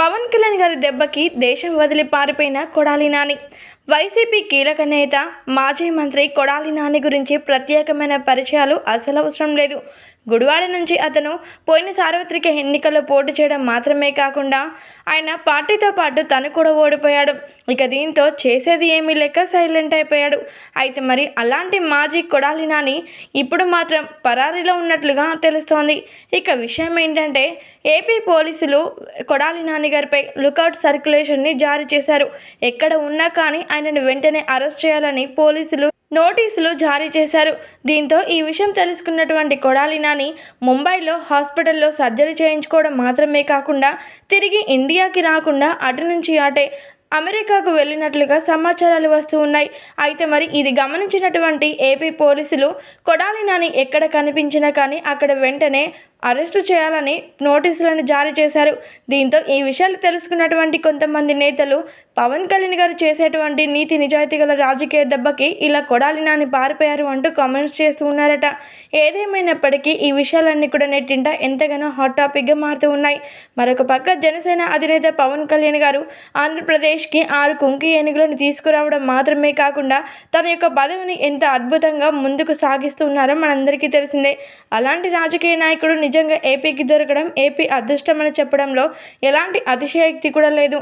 పవన్ కళ్యాణ్ గారి దెబ్బకి దేశం వదిలి పారిపోయిన కొడాలి నాని. వైసీపీ కీలక నేత మాజీ మంత్రి కొడాలి నాని గురించి ప్రత్యేకమైన పరిచయాలు అసలు అవసరం లేదు. గుడివాడ నుంచి అతను పోయిన సార్వత్రిక ఎన్నికల్లో పోటీ చేయడం మాత్రమే కాకుండా ఆయన పార్టీతో పాటు తను కూడా ఓడిపోయాడు. ఇక దీంతో చేసేది ఏమీ లేక సైలెంట్ అయిపోయాడు. అయితే మరి అలాంటి మాజీ కొడాలి నాని ఇప్పుడు మాత్రం పరారీలో ఉన్నట్లుగా తెలుస్తోంది. ఇక విషయం ఏంటంటే ఏపీ పోలీసులు కొడాలి నాని గారిపై లుకౌట్ సర్క్యులేషన్ని జారీ చేశారు. ఎక్కడ ఉన్నా కానీ ఆయనను వెంటనే అరెస్ట్ చేయాలని పోలీసులు నోటీసులు జారీ చేశారు. దీంతో ఈ విషయం తెలుసుకున్నటువంటి కొడాలి నాని ముంబైలో హాస్పిటల్లో సర్జరీ చేయించుకోవడం మాత్రమే కాకుండా తిరిగి ఇండియాకి రాకుండా అటు నుంచి అటే అమెరికాకు వెళ్ళినట్లుగా సమాచారాలు వస్తూ ఉన్నాయి. అయితే మరి ఇది గమనించినటువంటి ఏపీ పోలీసులు కొడాలి నాని ఎక్కడ కనిపించినా కానీ అక్కడ వెంటనే అరెస్టు చేయాలని నోటీసులను జారీ చేశారు. దీంతో ఈ విషయాలు తెలుసుకున్నటువంటి కొంతమంది నేతలు పవన్ కళ్యాణ్ గారు చేసేటువంటి నీతి నిజాయితీ గల రాజకీయ దెబ్బకి ఇలా కొడాలి నాని పారిపోయారు అంటూ కామెంట్స్ చేస్తూ ఉన్నారట. ఏదేమైనప్పటికీ ఈ విషయాలన్నీ కూడా నెట్టింట ఎంతగానో హాట్ టాపిక్గా మారుతూ ఉన్నాయి. మరొక పక్క జనసేన అధినేత పవన్ కళ్యాణ్ గారు ఆంధ్రప్రదేశ్ ఆంధ్రప్రదేశ్కి ఆరు కుంకి ఏనుగులను తీసుకురావడం మాత్రమే కాకుండా తన యొక్క పదవిని ఎంత అద్భుతంగా ముందుకు సాగిస్తున్నారో మనందరికీ తెలిసిందే. అలాంటి రాజకీయ నాయకుడు నిజంగా ఏపీకి దొరకడం ఏపీ అదృష్టమని చెప్పడంలో ఎలాంటి అతిశయోక్తి కూడా లేదు.